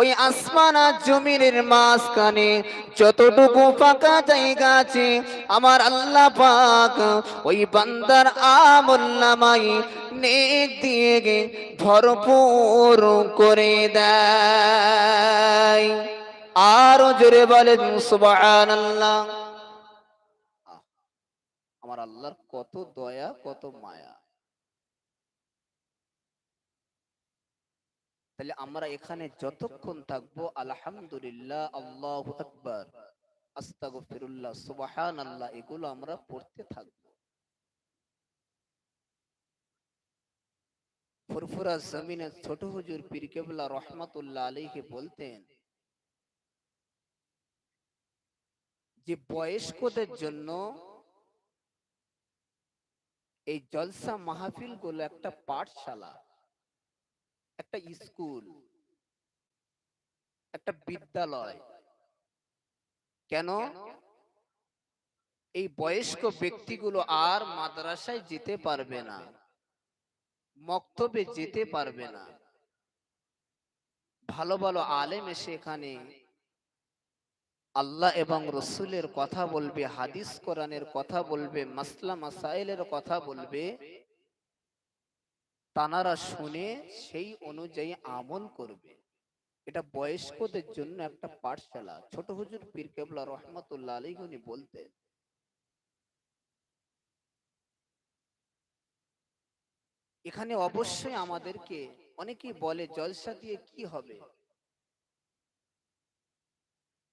ওই আসমান আর জমিনের মাঝখানে যতটুকু ফাঁকা জায়গা আছে, আমার আল্লাহ পাক ওই বান্দার আমল নামাই নেক দিয়ে গে ভরপুর করে দেয়। আরও জোরে বলেন, সুবহানাল্লাহ। আল্লাহ আমার আল্লাহর কত দয়া, কত মায়া। তাহলে আমরা এখানে যতক্ষণ থাকব, আলহামদুলিল্লাহ, আল্লাহ আকবার, আস্তাগফিরুল্লাহ, সুবহানাল্লাহ, এগুলো আমরা পড়তে থাকব। ফুরফুরা জমিনে ছোট হুজুর পীর কেবলা রহমাতুল্লাহ আলাইহি বলতেন, যে বয়স্কদের জন্য এই জলসা মাহফিলগুলো একটা পাঠশালা। একটা স্কুল, একটা বিদ্যালয়। কেন? এই বয়স্ক ব্যক্তিগুলো আর মাদ্রাসায় যেতে পারবে না, মক্তবে যেতে পারবে না। ভালো ভালো আলেম এসে এখানে আল্লাহ এবং রসুলের কথা বলবে, হাদিস কোরআনের কথা বলবে, মাসলা, মাসাইলের কথা বলবে। তানারা শুনে সেই অনুযায়ী আমল করবে। এটা বয়স্কদের জন্য একটা পাঠশালা। ছোট হুজুর পীর কেবলা রহমতুল্লাহ আলী উনি বলতেন, এখানে অবশ্যই আমাদেরকে অনেকেই বলে, জলসা দিয়ে কি হবে?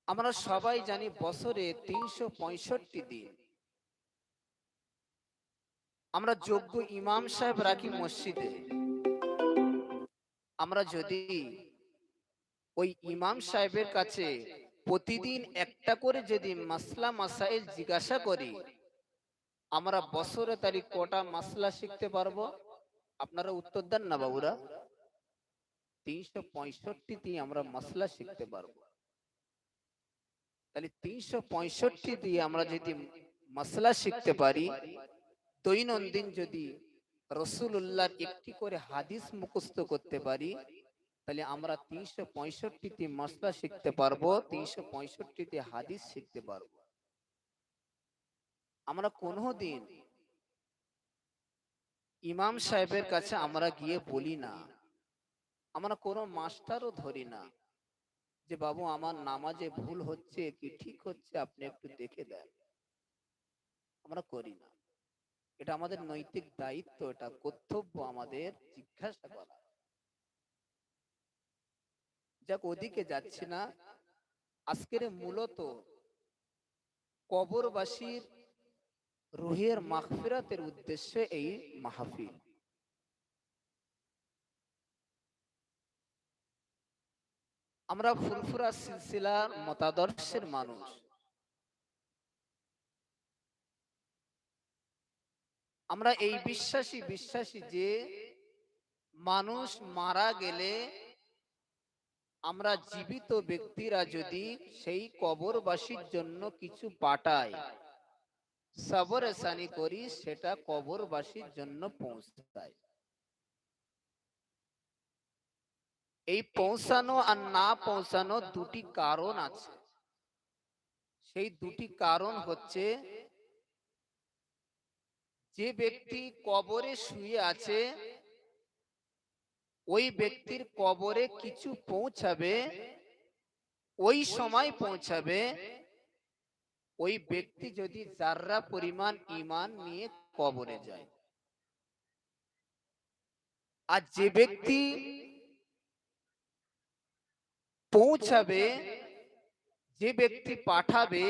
আমরা সবাই জানি বছরে তিনশো পঁয়ষট্টি দিন। আমরা যোগ্য ইমাম সাহেব রাখি মসজিদে। আমরা যদি ওই ইমাম সাহেবের কাছে প্রতিদিন একটা করে যদি মাসলা, মাসাইল জিজ্ঞাসা করি, আমরা বছরে তারিখ কটা মাসলা শিখতে পারব? আপনারা উত্তর দেন না বাবুরা। তিনশো পঁয়ষট্টি আমরা মাসলা শিখতে পারব। তাহলে তিনশো পঁয়ষট্টি দিয়ে আমরা যদি মাসলা শিখতে পারি দৈনন্দিন যদি রসুল্লাহর একটি করে হাদিস মুখস্থ করতে পারি, তাহলে আমরা তিনশো পঁয়ষট্টিতে মশলা শিখতে পারব, তিনশো পঁয়ষট্টিতে হাদিস শিখতে পারব। আমরা কোনো দিন ইমাম সাহেবের কাছে আমরা গিয়ে বলি না, আমরা কোনো মাস্টারও ধরি না যে, বাবু, আমার নামাজে ভুল হচ্ছে, কি ঠিক হচ্ছে, আপনি একটু দেখে দেন। আমরা করি না। এটা আমাদের নৈতিক দায়িত্ব, এটা কর্তব্য আমাদের জিজ্ঞাসা করা। যাক, ওদিকে যাচ্ছি না। আজকের মূলত কবরবাসীর রুহের মাহফিরাতের উদ্দেশ্যে এই মাহফিল। আমরা ফুরফুরা সিলসিলার মতাদর্শের মানুষ। আমরা এই বিশ্বাসী বিশ্বাসী যে মানুষ মারা গেলে আমরা জীবিত ব্যক্তিরা যদি সেই কবরবাসীর জন্য কিছু পাঠাই সাবরেসানি করি, সেটা কবরবাসীর জন্য পৌঁছায়। এই পৌঁছানো আর না পৌঁছানো দুটি কারণ আছে। সেই দুটি কারণ হচ্ছে যে ব্যক্তি কবরে শুয়ে আছে, ওই ব্যক্তির কবরে কিছু পৌঁছাবে, ওই সময় পৌঁছাবে, ওই ব্যক্তি যদি যার্রা পরিমাণ ইমান নিয়ে কবরে যায়। আর যে ব্যক্তি পৌঁছাবে, যে ব্যক্তি পাঠাবে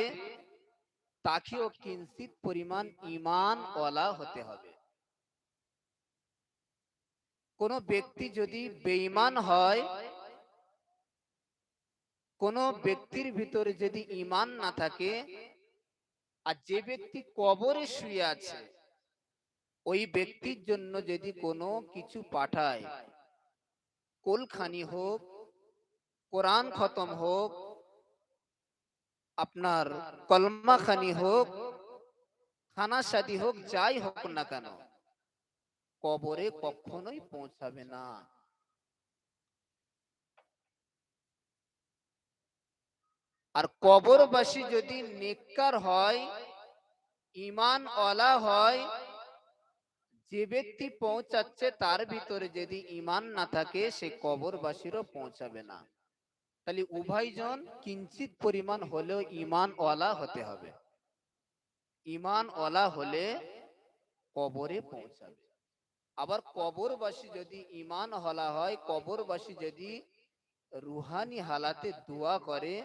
তাকেও কিঞ্চিত পরিমাণ ইমান ওলা হতে হবে। কোন ব্যক্তি যদি বেঈমান হয়, কোন ব্যক্তির ভিতরে যদি ইমান না থাকে, আর যে ব্যক্তি কবরে শুয়ে আছে, ওই ব্যক্তির জন্য যদি কোনো কিছু পাঠায়, কোলখানি হোক, কোরআন খতম হোক আপনার কলমা খানি হোক খানা সাদি হোক, যাই হোক না কেন, কবরে কখনোই পৌঁছাবে না। আর কবরবাসী যদি নেককার হয় ইমান অলা হয়, যে ব্যক্তি পৌঁছাচ্ছে তার ভিতরে যদি ইমান না থাকে, সে কবরবাসীরও পৌঁছাবে না। তাহলে উভয়জন কিঞ্চিত পরিমাণ হলেও ইমান ওয়ালা হতে হবে। ইমান ওয়ালা হলে কবরে পৌঁছাবে। আবার কবরবাসী যদি ইমান হলা হয়, কবরবাসী যদি রুহানি হালাতে দোয়া করে,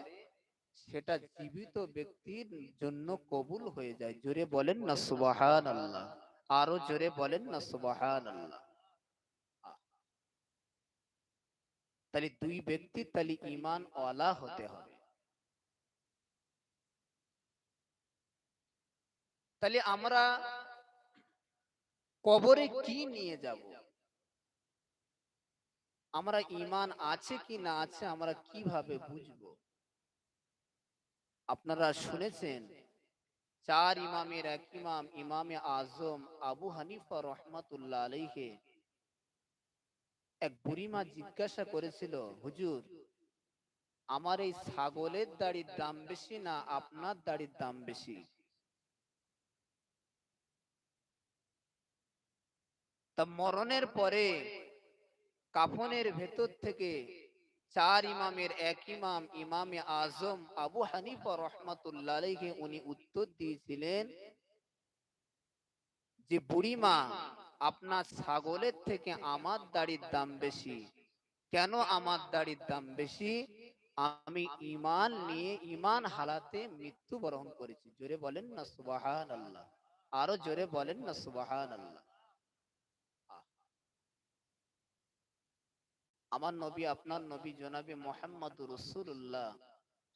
সেটা জীবিত ব্যক্তির জন্য কবুল হয়ে যায়। জোরে বলেন না সুবাহান আল্লাহ আরও জোরে বলেন না সুবাহান আল্লাহ তাহলে দুই ব্যক্তির তাহলে ইমান ওয়ালা হতে হবে। তাহলে আমরা কবরে কি নিয়ে যাব? আমরা ইমান আছে কি না আছে আমরা কীভাবে বুঝব? আপনারা শুনেছেন, চার ইমামের এক ইমাম, ইমামে আজম আবু হানিফা রহমাতুল্লাহ আলাইহে এক বুড়িমা জিজ্ঞাসা করেছিল, হুজুর, আমার এই ছাগলের দাড়ির দাম বেশি না আপনার দাড়ির দাম বেশি? তা মরণের পরে কাফনের ভেতর থেকে চার ইমামের এক ইমাম, ইমামে আজম আবু হানিফা রহমাতুল্লাহ উনি উত্তর দিয়েছিলেন যে, বুড়িমা আপনার ছাগলের থেকে আমার দাড়ির দাম বেশি। কেন আমার দাড়ির দাম বেশি? আমি ইমান নিয়ে ইমান হালাতে মৃত্যুবরণ করেছি। জোরে বলেন না সুবাহান আল্লাহ আরও জোরে বলেন না সুবাহান আল্লাহ আমার নবী, আপনার নবী জনাবি মোহাম্মদ রসুল্লাহ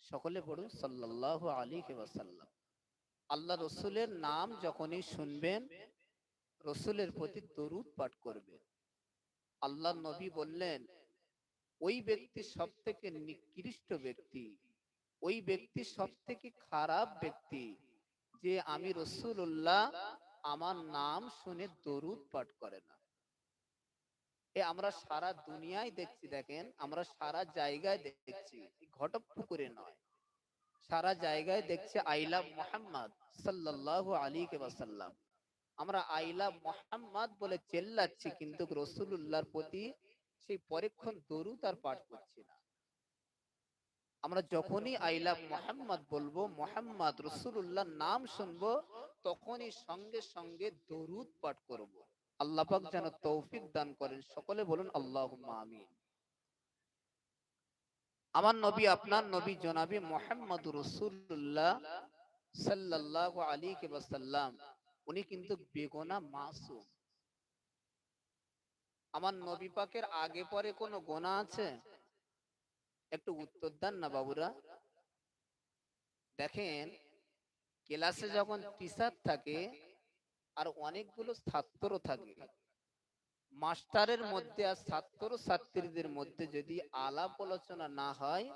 সকলে পড়ুন সাল্লাহ আলী ওয়াসাল্লাম। আল্লাহ রসুলের নাম যখনই শুনবেন রসুলের প্রতি দরুদ পাঠ করবেন আল্লাহ নবী বললেন, ওই ব্যক্তি সব থেকে নিকৃষ্ট ব্যক্তি, ওই ব্যক্তি সব থেকে খারাপ ব্যক্তি, যে আমি রসুল্লাহ আমার নাম শুনে দরুদ পাঠ করে না। এ আমরা সারা দুনিয়ায় দেখছি, দেখেন, আমরা সারা জায়গায় দেখছি ঘটক পুকুরে নয়। সারা জায়গায় দেখছি আইলা মোহাম্মদ সাল্লাল্লাহু আলাইহি ওয়াসাল্লাম। আমরা আইলা মোহাম্মদ বলে চেল্লাচ্ছি, কিন্তু রসুলুল্লাহর প্রতি সেই পরীক্ষণ, দরুদ আর পাঠ করছি না। আমরা যখনই আইলা মোহাম্মদ বলব, মোহাম্মদ রসুলুল্লাহ নাম শুনব, তখনই সঙ্গে সঙ্গে দরুদ পাঠ করব। আল্লাহ পাক যেন তৌফিক দান করেন। সকলে বলুন আল্লাহ আমিন। আমার নবী, আপনার নবী জনাবি মোহাম্মদ রসুল্লাহ সাল্লাহ আলী সাল্লাম উনি কিন্তু বেগোনা মাসুম। আমার নবী পাকের আগে পরে কোনো গোনা আছে? একটু উত্তর দেন না বাবুরা। দেখেন, ক্লাসে যখন টিচার থাকে আর অনেকগুলো ছাত্র থাকে, মাস্টারের মধ্যে আর ছাত্র ছাত্রীদের মধ্যে যদি আলাপ আলোচনা না হয়,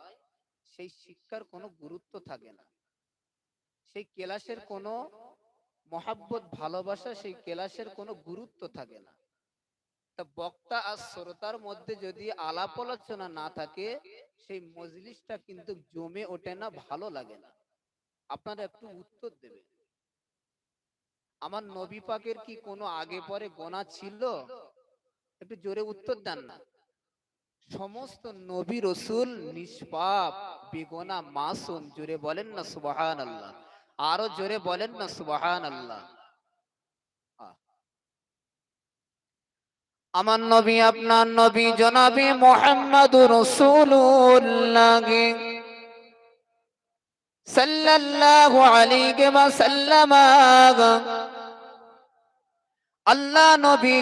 সেই শিক্ষার কোনো গুরুত্ব থাকে না। সেই ক্লাসের কোনো মহাব্বত, ভালোবাসা সেই ক্লাসের কোনো গুরুত্ব থাকে না। তা বক্তা আর শ্রোতার মধ্যে যদি আলাপ আলোচনা না থাকে, সেই মজলিসটা কিন্তু জমে ওঠে না, ভালো লাগে না। আপনারা একটু উত্তর দেবেন। আমার নবী পাকের কি কোনো আগে পরে গোনা ছিল? একটু জোরে উত্তর দেন না। সমস্ত নবী রসুল নিষ্পাপ, বেগোনা, মাসুম, জোরে বলেন না সুবাহান আল্লাহ আরও জোরে বলেন না সুবাহান আল্লাহ আমার নবী, আপনার নবী জনাবি মোহাম্মদ রসুল্লাহ সাল্লাল্লাহু আলাইহি ওয়াসাল্লাম। আল্লাহ নবী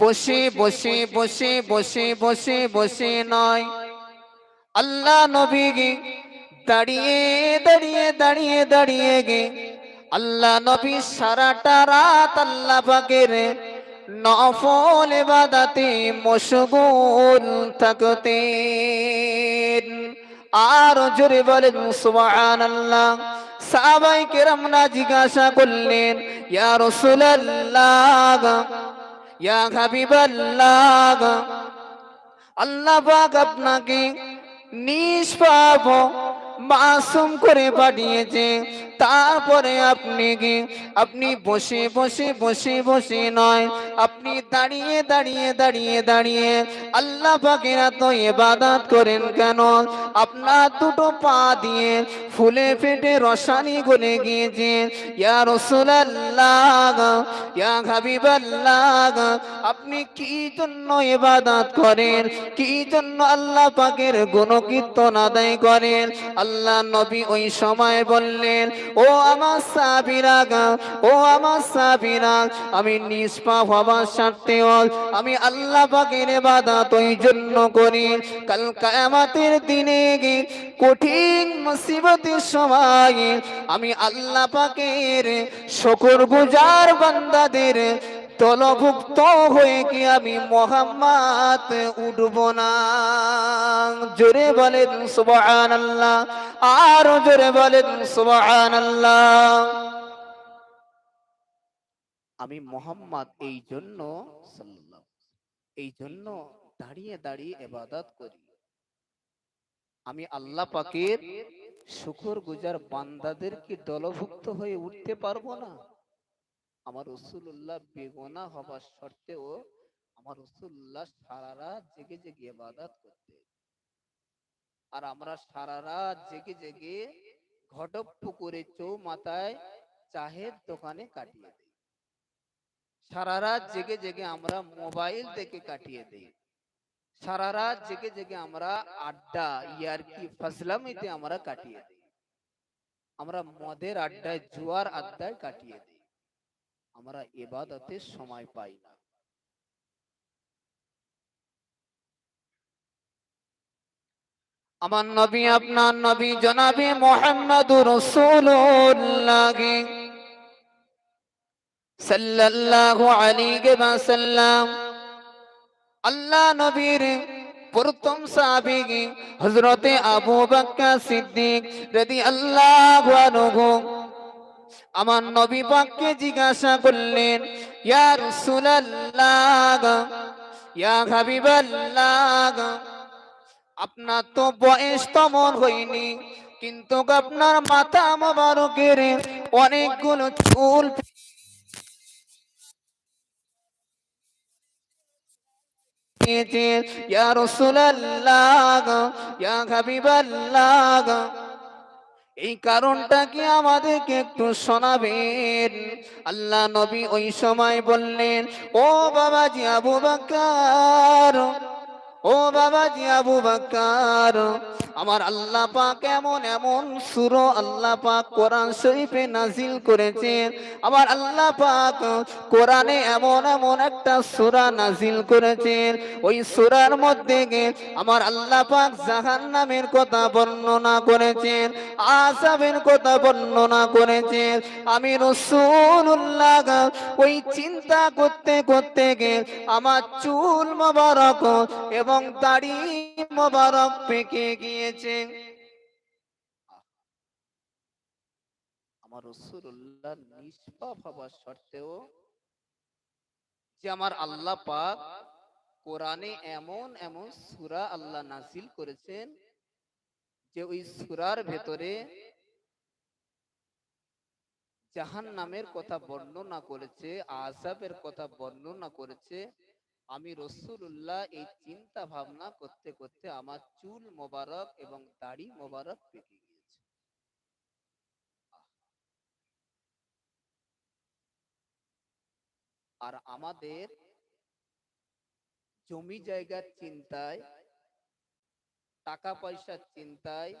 বসে বসে বসে বসে বসে বসে নয়। আল্লাহ নবী দাঁড়িয়ে দাঁড়িয়ে দাঁড়িয়ে দাঁড়িয়ে গে। আল্লাহ নবী সারাটা রাত আল্লাহ পাকের নফল ইবাদাতে মশগুল থাকতেন। আর জোরে বলেন, সুবহানাল্লাহ। সাহাবাই কেরামরা জিজ্ঞাসা করলেন, ইয়া রাসূলুল্লাহ, ইয়া হাবিবাল্লাহ, আল্লাহ পাক আপনাকে নিষ্পাপ মাসুম করে পাঠিয়েছে তারপরে আপনি কি, আপনি বসে বসে বসে বসে নয়। আপনি দাঁড়িয়ে দাঁড়িয়ে দাঁড়িয়ে দাঁড়িয়ে আল্লাহ পাকের তো ইবাদত করেন কেন? আপনার দুটো পা দিয়ে ফুলে ফেটে রসানি গলে গিয়েছে। ইয়া রাসূলুল্লাহ, ইয়া হাবিবাল্লাহ, আপনি কি জন্য ইবাদত করেন? কি জন্য আল্লাহ পাকের গুণকীর্তন আদায় করেন? আল্লাহ নবী ওই সময় বললেন ও আমার সাবিরা গা, ও আমার সাবিরা আমি নিষ্পাপ হবার স্বার্থে আমি আল্লাহ পাকের বাদা তুই জন্য করি। কাল কায়ামাতের দিনে গে কঠিন মুসিবতের সময় আমি আল্লাহ পাকের শকর গুজার বান্দাদের দলভুক্ত হয়ে কি আমি মোহাম্মদ উঠব না? জোরে বলেন সুবহান আল্লাহ আরও জোরে বলেন সুবহান আল্লাহ আমি মোহাম্মদ এই জন্য এই জন্য দাঁড়িয়ে দাঁড়িয়ে এবাদত করি। আমি আল্লাহ পাকের শুকর গুজার বান্দাদেরকে দলভুক্ত হয়ে উঠতে পারব না? আমার রসুল্লাহ বেগোনা হবার সত্ত্বেও আমার রসুল্লাহ সারা রাত জেগে জেগে ইবাদত করতে আর আমরা সারা জেগে জেগে ঘটক পুকুরে চৌমাথায় চাহের দোকানে কাটিয়ে দিই। সারা রাত জেগে জেগে আমরা মোবাইল দেখে কাটিয়ে দিই। সারা রাত জেগে জেগে আমরা আড্ডা, ইয়ারকি ফসলামিতে আমরা কাটিয়ে দিই। আমরা মদের আড্ডায়, জুয়ার আড্ডায় কাটিয়ে দিই। আমরা এবাদতের সময় পাই না। আমার নবী, আপনার নবী, জনাবি মোহাম্মদুর রাসূলুল্লাহ সাল্লাল্লাহু আলাইহি ওয়াসাল্লাম। আল্লাহ নবীর প্রথম সাহাবী হযরতে আবু বকর সিদ্দিক রাদিয়াল্লাহু আনহু। আমার নবী পাককে জিজ্ঞাসা করলেন, ইয়া রাসূলুল্লাহ, ইয়া হাবিবাল্লাহ, আপনার তো বয়স তেমন হয়নি, কিন্তু আপনার মাথা মোবারকের অনেকগুলো চুল ইয়া রাসূলুল্লাহ, ইয়া হাবিবাল্লাহ এই কারণটা কি আমাদেরকে একটু শোনাবেন? আল্লাহ নবী ওই সময় বললেন ও বাবাজি আবু বকর ও বাবা বাবাজি আবু বকর, আমার আল্লাহ পাক এমন এমন সুরো আল্লাহ পাক কোরআন শরীফে নাজিল করেছেন আমার আল্লাহ পাক কোরআনে এমন এমন একটা সূরা নাজিল করেছেন ওই সুরার মধ্যে আমার আল্লাহ পাক জাহান্নামের কথা বর্ণনা করেছেন আযাবের কথা বর্ণনা করেছেন আমি রাসূলুল্লাহ ওই চিন্তা করতে করতে গে আমার চুল মোবারক এবং দাড়ি মোবারক পেকে গিয়েছে। আমার রসুল্লাহ নিষ্পাপ হবার সত্ত্বেও যে আমার আল্লাহ পাক কোরআনে এমন এমন সুরা আল্লাহ নাজিল করেছেন যে ওই সুরার ভেতরে জাহান নামের কথা বর্ণনা করেছে আজাবের কথা বর্ণনা করেছে আমি রসুল্লাহ এই চিন্তা ভাবনা করতে করতে আমার চুল মোবারক এবং দাড়ি মোবারক পেকে গিয়েছে। আর আমাদের জমি জায়গার চিন্তায়, টাকা পয়সার চিন্তায়,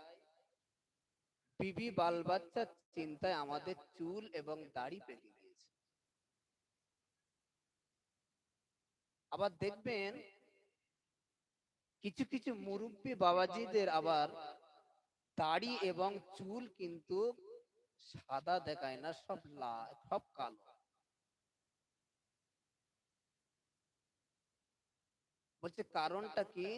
বিবি বাল বাচ্চার চিন্তায় আমাদের চুল এবং দাড়ি পেকে গিয়েছে আবার দেখবেন কিছু কিছু মুরব্বী বাবাজিদের আবার দাড়ি এবং চুল কিন্তু সাদা দেখায় না, সব লাল সব কালো। বলছে, কারণটা কি?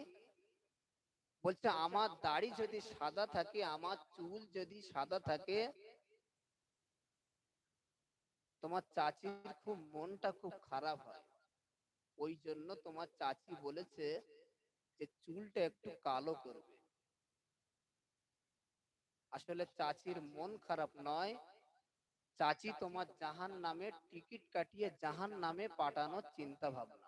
বলছে, আমার দাড়ি যদি সাদা থাকে, আমার চুল যদি সাদা থাকে, তোমার চাচির খুব মনটা খুব খারাপ হয়। ওই জন্য তোমার চাচি বলেছে যে চুলটা একটু কালো করবে। আসলে চাচির মন খারাপ নয়। চাচি তোমার জাহান নামে টিকিট কাটিয়ে জাহান নামে পাঠানোর চিন্তা ভাবনা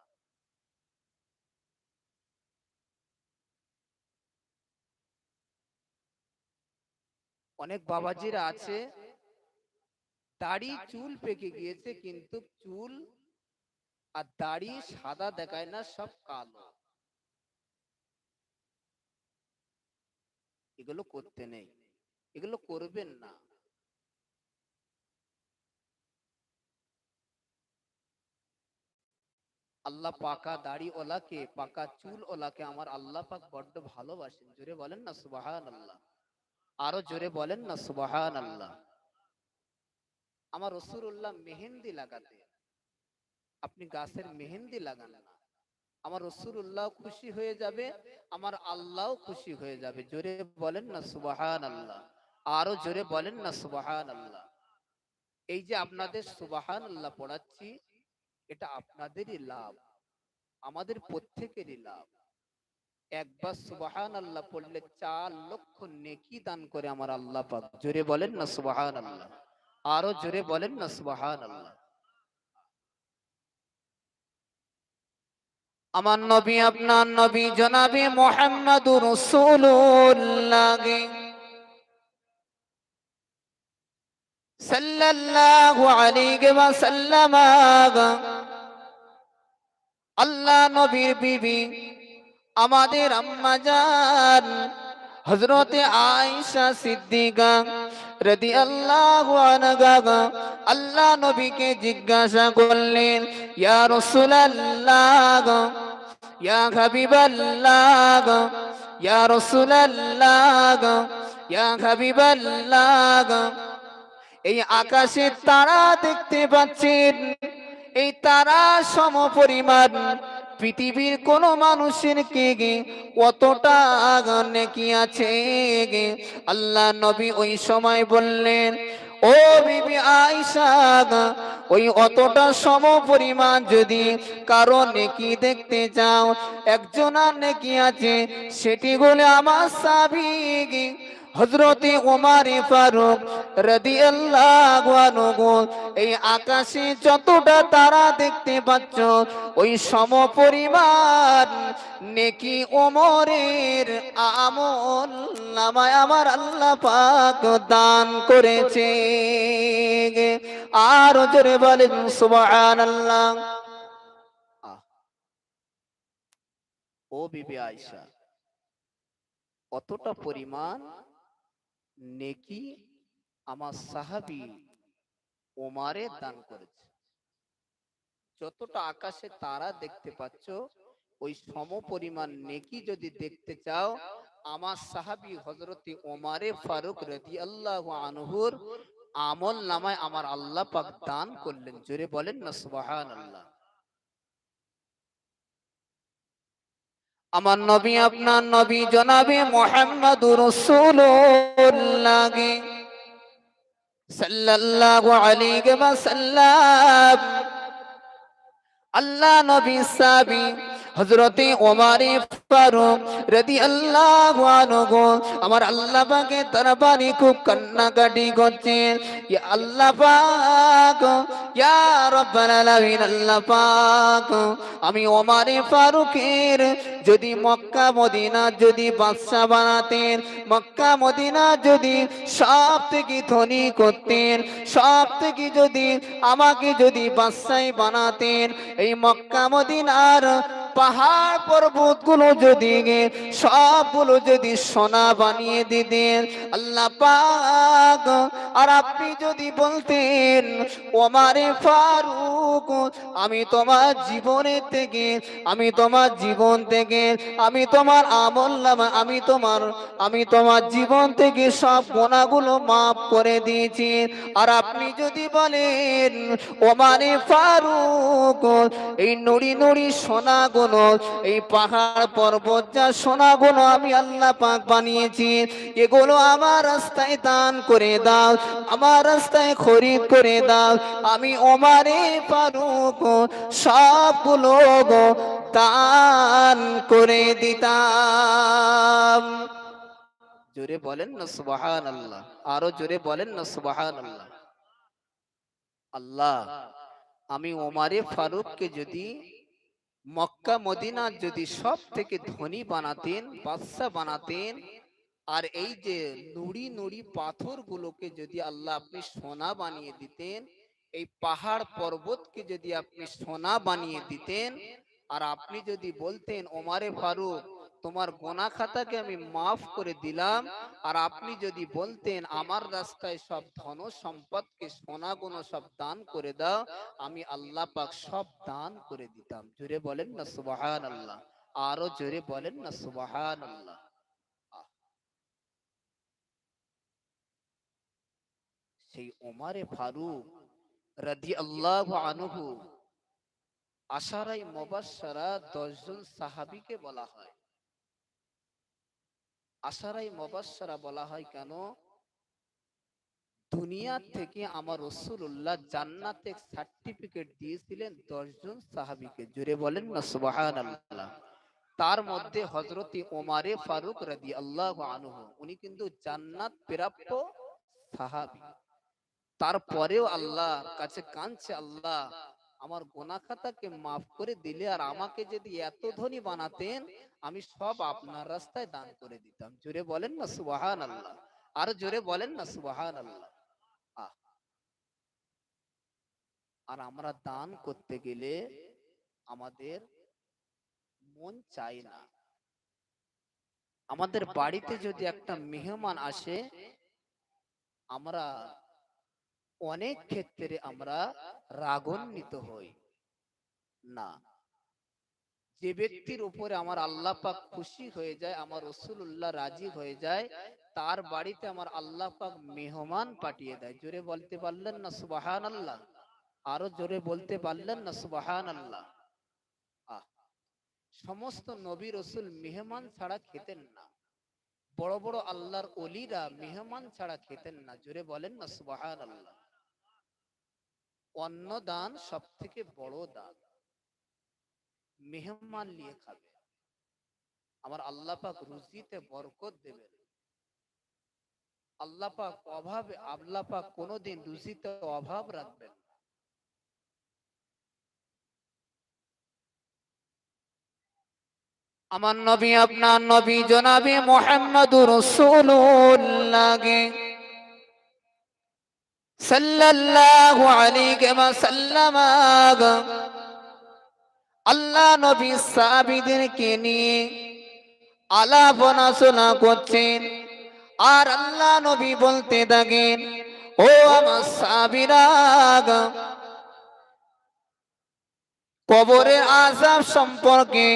অনেক বাবাজিরা আছে দাড়ি চুল পেকে গিয়েছে কিন্তু চুল আর দাড়ি সাদা দেখায় না সব কালো। এগুলো করতে নেই। এগুলো করবেন না। আল্লাহ পাকা দাড়ি ওলাকে পাকা চুল ওলাকে আমার আল্লাহ পাক বড্ড ভালোবাসেন। জোরে বলেন না সুবাহান আল্লাহ আরও জোরে বলেন না সুবাহান আল্লাহ আমার রসুল্লাহ মেহেন্দি লাগাতে আপনি গাছের মেহেন্দি লাগান। না আমার রসুল্লাহ খুশি হয়ে যাবে, আমার আল্লাহ খুশি হয়ে যাবে। জোরে বলেন না সুবাহান আল্লাহ আরও জোরে বলেন না সুবাহান আল্লাহ এই যে আপনাদের সুবাহান আল্লাহ পড়াচ্ছি, এটা আপনাদেরই লাভ। আমাদের প্রত্যেকেরই লাভ। একবার সুবাহান আল্লাহ পড়লে চার লক্ষ নেকি দান করে আমার আল্লাহ পাক। জোরে বলেন না সুবাহান আল্লাহ আরও জোরে বলেন না সুবাহান আল্লাহ আমার নবী, আপনার নবী জনাবি মোহাম্মদুর ওয়াসাল্লাম। আল্লাহ নবীর বিবি, আমাদের আম্মা জান, হযরতে আয়েশা সিদ্দিকা রাদিয়াল্লাহু আনহা, আল্লাহ নবীকে জিজ্ঞাসা করলেন, ইয়া রাসূলুল্লাহ এই আকাশে তারা দেখতে পাচ্ছেন, এই তারা সম পরিমাণ পৃথিবীর কোন মানুষের কে গে কতটা নেকি আছে গে। আল্লাহ নবী ওই সময় বললেন ও বিবি আয়সা ওই অতটা সম পরিমাণ যদি কারও নেকি দেখতে যাও একজনার নেকি আছে, সেটি বলে আমার সাবিগি হজরতে ওমারে ফারুক রাদিয়াল্লাহু আনহু, এই আকাশে যতটা তারা দেখতে পাচ্ছ, ওই সম পরিমাণ নেকি ওমরের আমল নামায় আমার আল্লাহ পাক দান করেছে। আর জোরে বলেন, সুবহানাল্লাহ। ও বিবি আয়েশা, অতটা পরিমাণ নেকি আমার সাহাবি ওমারে দান করেছে। যতটা আকাশে তারা দেখতে পাচ্ছ, ওই সম পরিমাণ নেকি যদি দেখতে চাও, আমার সাহাবি হজরতি ওমারে ফারুক রদি আল্লাহ আনহুর আমল নামায় আমার আল্লাহ পাক দান করলেন। জোরে বলেন না সুবাহান আল্লাহ আমার নবী আপনার নবী জনাবে মোহাম্মদুর রাসূলুল্লাহ সাল্লাল্লাহু আলাইহি ওয়াসাল্লাম। আল্লাহ নবী সাবি হযরতে ওমরে ফারুক রাদিয়াল্লাহু আনহু আমার আল্লাহ পাকের দরবারে খুব কান্নাকাটি করছেন ইয়া আল্লাহ পাক আল্লাহ পাক, আমি ওমরে ফারুকের যদি মক্কা, মদিনা যদি বাদশা বানাতেন, মক্কা, মদিনা যদি সব থেকে ধনী করতেন, সব থেকে যদি আমাকে যদি বাদশাই বানাতেন, এই মক্কা, মদিনার পাহাড় পর্বতগুলো যদি সবগুলো যদি সোনা বানিয়ে দিতেন, আল্লাহ পাক। আর আপনি যদি বলতেন, ওমারে ফারুক, আমি তোমার জীবনের থেকে, আমি তোমার জীবন থেকে, আমি তোমার আমল আমি তোমার আমি তোমার জীবন থেকে সব গোনাগুলো মাফ করে দিয়েছি। আর আপনি যদি বলেন, ওমারে ফারুক, এই নুড়ি নুড়ি সোনা গুলো এই পাহাড় পর্বত যা সোনা গুলো আমি আল্লাহ পাক বানিয়েছি। এগুলো আমার রাস্তায় দান করে দাও, আমার রাস্তায় খরিদ করে দাও। আমি ওমারে ফারুক, সবগুলো দান করে দিতাম। জোরে বলেন না সুবাহান আল্লাহ আরও জোরে বলেন না সুবাহান আল্লাহ আল্লাহ, আমি ওমারে ফারুককে যদি মক্কা মদিনা যদি সব থেকে ধনী বানাতেন বাদশা বানাতেন আর এই যে নুড়ি নুড়ি পাথরগুলোকে যদি আল্লাহ আপনি সোনা বানিয়ে দিতেন এই পাহাড় পর্বতকে যদি আপনি সোনা বানিয়ে দিতেন আর আপনি যদি বলতেন ওমারে ফারুক তোমার গোনা খাতাকে আমি মাফ করে দিলাম। আর আপনি যদি বলতেন, আমার রাস্তায় সব ধন সম্পদকে সোনা গুণ সব দান করে দাও, আমি আল্লাহ পাক সব দান করে দিতাম। জোরে বলেন না সুবাহান আল্লাহ আরও জোরে বলেন না সুবাহান আল্লাহ সেই ওমারে ফারুক রাদি আল্লাহ আনহু আশারাই মুবাশশারা দশজন সাহাবীকে বলা হয়। আশারাই মুবাশশারা বলা হয় কেন? দুনিয়া থেকে আমার রসুল্লাহ জান্নাতে সার্টিফিকেট দিয়েছিলেন দশজন সাহাবীকে। জুড়ে বলেন না, সুবহানাল্লাহ। তার মধ্যে হজরতি ওমারে ফারুক রাদি আল্লাহ আনহু, উনি কিন্তু জান্নাত প্রাপ্য সাহাবী। তারপরেও আল্লাহ কাছে কাঁদছে আল্লাহ আমার গোনা খাতাকে মাফ করে দিলে আর আমাকে যদি এত ধনী বানাতেন, আমি সব আপনার রাস্তায় দান করে দিতাম। জোরে বলেন না সুবাহান আল্লাহ আর জোরে বলেন না সুবাহান আল্লাহ আর আমরা দান করতে গেলে আমাদের মন চাই না। আমাদের বাড়িতে যদি একটা মেহমান আসে, আমরা অনেক ক্ষেত্রে আমরা রাগান্বিত হই। না। যে ব্যক্তির উপরে আমার আল্লাহ পাক খুশি হয়ে যায়, আমার রসুল্লাহ রাজি হয়ে যায়, তার বাড়িতে আমার আল্লাহ পাক মেহমান পাঠিয়ে দেয়। জোরে বলতে পারলেন না সুবাহান আল্লাহ আরও জোরে বলতে পারলেন না সুবাহান আল্লাহ সমস্ত নবী রসুল মেহমান ছাড়া খেতেন না। বড় বড় আল্লাহর অলিরা মেহমান ছাড়া খেতেন না। জোরে বলেন না সুবাহান আল্লাহ অন্ন দান সব থেকে বড় দান। মেহমান নিয়ে খাবে। আমার আল্লাহ পাক রুজিতে বরকত দেবেন। আল্লাহ পাক অভাবে, আল্লাহ পাক কোনোদিন রুজিতে অভাব রাখবেন। আমার নবী, আপনার নবী, জনাবি মোহাম্মদুর রাসূলুল্লাহকে সাল্লাল্লাহু আলাইহি ওয়াসাল্লাম। আল্লাহ নবী সাহাবীদেরকে নিয়ে আলাপনা শোনা করছেন। আর আল্লাহ নবী বলতে থাকেন, ও আমার সাহাবীরা, কবরের আযাব সম্পর্কে,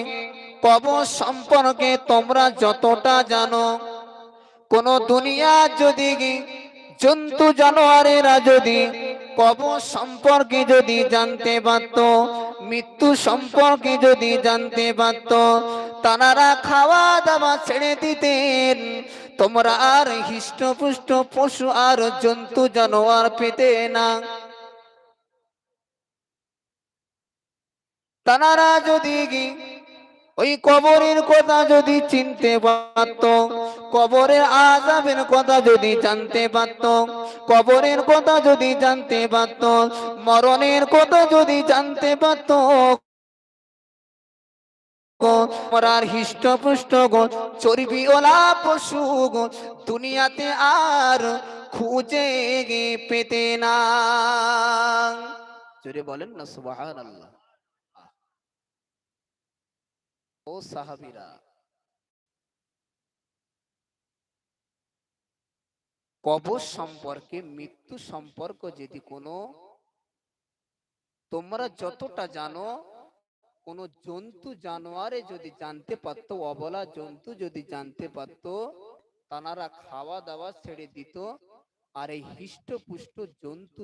কবর সম্পর্কে তোমরা যতটা জানো, কোন দুনিয়া যদি জন্তু জানোয়ারেরা যদি কবর সম্পর্কে যদি জানতে পারত, মৃত্যু সম্পর্কে যদি জানতে পারত তারা খাওয়া দাওয়া ছেড়ে দিতেন। তোমরা আর হৃষ্টপুষ্ট পশু আর জন্তু জানোয়ার পেতে না। তারা যদি ওই কবরের কথা যদি চিনতে পারত কবরের আজাবের কথা যদি জানতে পারত, কবরের কথা যদি জানতে পারত, মরণের কথা যদি জানতে পারত, মরার হৃষ্টপুষ্ট গো পশু গো, দুনিয়াতে আর খুঁজে পেতে না। বলেন না সুবাহান আল্লাহ ও সাহাবিরা। কবর সম্পর্কে, মৃত্যু সম্পর্ক যদি কোনো, তোমরা যতটা জানো, কোন জন্তু জানোয়ারে যদি জানতে পারতো, অবলা জন্তু যদি জানতে পারতো, তানারা খাওয়া দাওয়া ছেড়ে দিত, আর এই হৃষ্টপুষ্ট জন্তু